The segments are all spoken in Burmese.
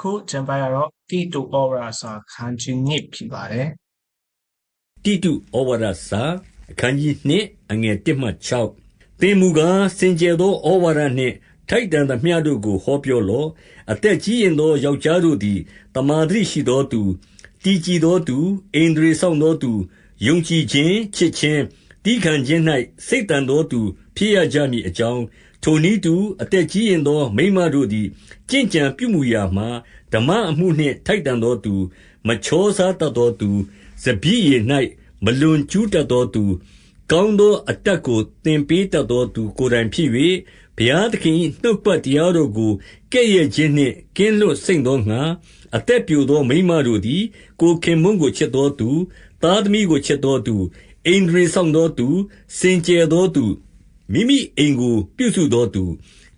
ခုကျန်ပါရတော့တိတူဩဝါဒစာခန်းကြီးညစ်ဖြစ်ပါတယ်တိတုဩဝါဒစာအခန်းကြီး2အငယ်1မှ6သင်မူကားစင်ကြယ်သောဩဝါဒနှင့်ထိုက်တန်သမျှတို့ကိုဟောပြောလော့အသက်ကြီးရင်သောယောက်ျားတို့သည်တမာတိရှိသောသူတည်ကြည်သောသူအိန္ဒြေဆောင်သောသူယုံကြည်ခြင်းချစ်ခြင်းတီးခံခြင်း၌စိတ်တန်သောသူဖြစ်ရကြမည်အကြောင်း ထိုနည်းတူ အသက်ကြီးရင်သော မိန်းမတို့သည်ကြင်ကြံပြုမှုရာမှာ ဓမ္မအမှုနှင့် ထိုက်တန်သောသူ မချောစားတတ်သောသူ စပြည့်ရည်၌မလွန်ကျူးတတ်သောသူ ကောင်းသောအတတ်ကို သင်ပေးတတ်သောသူကိုယ်တိုင်ဖြစ်၍ဘုရားသခင်၏နှုတ်ပတ်တရားတော်ကို ကဲ့ရဲ့ခြင်းနှင့် ကင်းလွတ်စိမ့်သောငါအသက်ပြိုသော မိန်းမတို့သည် ကိုယ်ခင်မွန်းကို ချစ်သောသူ သားသမီးကို ချစ်သောသူအိန္ဒြေဆောင်သောသူ စင်ကြယ်သောသူ မိမိအိမ်ကို ပြုစုသောသူ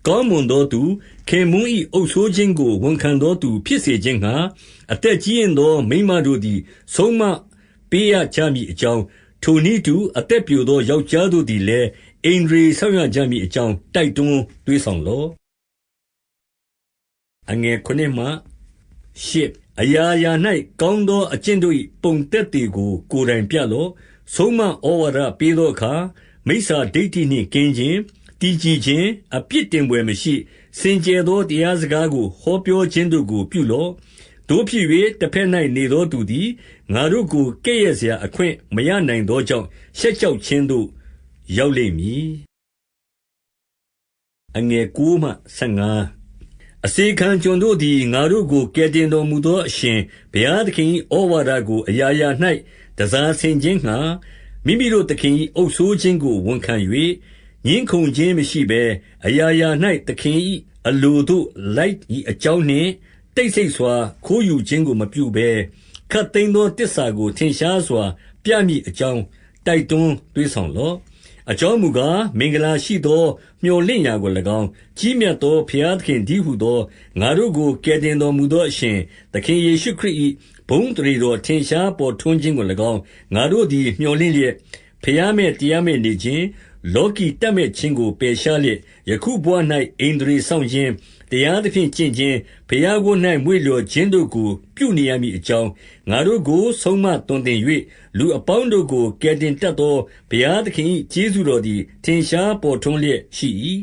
ကောင်းမွန်သောသူ ခင်မွန်း၏အုပ်ဆိုးခြင်းကို ဝန်ခံသောသူဖြစ်စေခြင်းငှာအသက်ကြီးရင်သော မိန်းမတို့သည် ဆုံးမပေးရကြမည်အကြောင်း ထိုနည်းတူ အသက်ပြိုသော ယောက်ျားတို့သည်လည်းအိန္ဒြေဆောင်ရကြမည်အကြောင်း တိုက်တွန်းသွေးဆောင်လော့အငယ်ခုနှစ်မှရှစ်အရာရာ၌ကောင်းသောအကျင့်တို့၏ပုံသက်သေကို ကိုယ်တိုင်ပြလော့ ဆုံးမဩဝါဒပေးသောအခါ မိစ္ဆာဒိဋ္ဌိနှင့်ကင်းခြင်း တည်ကြည်ခြင်း အပြစ်တင်ပွဲမရှိ စင်ကြယ်သော တရားစကားကို ဟောပြောခြင်းတို့ကို ပြုလော့တို့ဖြစ်၍တစ်ဖက်၌နေသောသူသည် ငါတို့ကို ကဲ့ရဲ့စရာအခွင့်မရနိုင်သောကြောင့် ရှက်ကြောက်ခြင်းသို့ ရောက်လိမ့်မည်အငယ်9မှ15အစေခံကျွန်တို့သည် ငါတို့ကို ကယ်တင်တော်မူသော အရှင်ဘုရားသခင်၏ဩဝါဒကို အရာရာ၌တစားဆင်ခြင်းငှာ မိမိတို့သခင်၏အုပ်ဆိုးခြင်းကို ဝန်ခံ၍ငင်းခုန်ခြင်းမရှိဘဲ အရာရာ၌သခင်၏အလိုတို့ လိုက်၏အကြောင်းနှင့် တိတ်ဆိတ်စွာ ခိုးယူခြင်းကို မပြုဘဲခတ်သိမ်းသောတစ္ဆာကို ထင်ရှားစွာ ပြမည်အကြောင်း တိုက်တွန်းသွေးဆောင်လော့ အကြောင်းမူကား မင်္ဂလာရှိသောမျှော်လင့်ရာကို၎င်း ကြီးမြတ်သော ဘုရားသခင်ဒီဟုသော ငါတို့ကို ကယ်တင်တော်မူသောအရှင်သခင်ယေရှုခရစ်၏ဘုန်းတရေတော် ထင်ရှားပေါ်ထွန်းခြင်းကို၎င်း ငါတို့သည်မျှော်လင့်လျက်ဖျားမဲ့တရားမဲ့နေခြင်း လောကီတတ်မဲ့ခြင်းကို ပယ်ရှားလျက် ယခုဘဝ၌အိန္ဒြေဆောင်ခြင်း တရားသဖြင့် ကျင့်ခြင်း ဘုရားကို၌မွေ့လျော်ခြင်းတို့ကို ပြုနေရမည်အကြောင်း ငါတို့ကို ဆုံးမသွန်သင်၍လူအပေါင်းတို့ကို ကယ်တင်တတ်သော ဘုရားသခင်၏ကျေးဇူးတော်သည် ထင်ရှားပေါ်ထွန်းလျက်ရှိ၏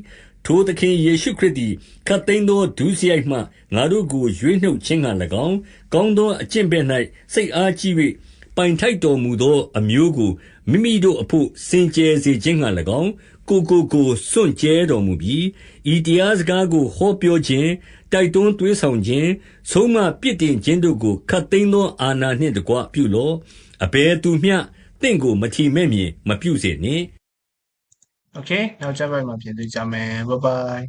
ထိုသခင်ယေရှုခရစ်သည်ခတ်သိမ်းသော ဒုစရိုက်မှ ငါတို့ကို ရွေးနှုတ်ခြင်းက၎င်း ကောင်းသော အကျင့်ဘက်၌စိတ်အားကြီး၍ ပိုင်ထိုက်တော်မူသော အမျိုးကို မိမိတို့အဘို့ စင်ကြယ်စေခြင်းငှါ၎င်း၊ကိုယ်ကိုကိုယ် စွန့်ကြဲတော်မူပြီ။ဤတရားစကားကို ဟောပြောခြင်း၊တိုက်တွန်းသွေးဆောင်ခြင်း၊ဆုံးမပြစ်တင်ခြင်းတို့ကို ခပ်သိမ်းသော အာဏာနှင့်တကွ ပြုလော့။အဘယ်သူမျှ သင့်ကို မထီမဲ့မြင် မပြုစေနှင့်။ Okay. နောက်ကျပိုဒ်မှာ ပြန်တွေ့ကြမယ်။ Bye bye.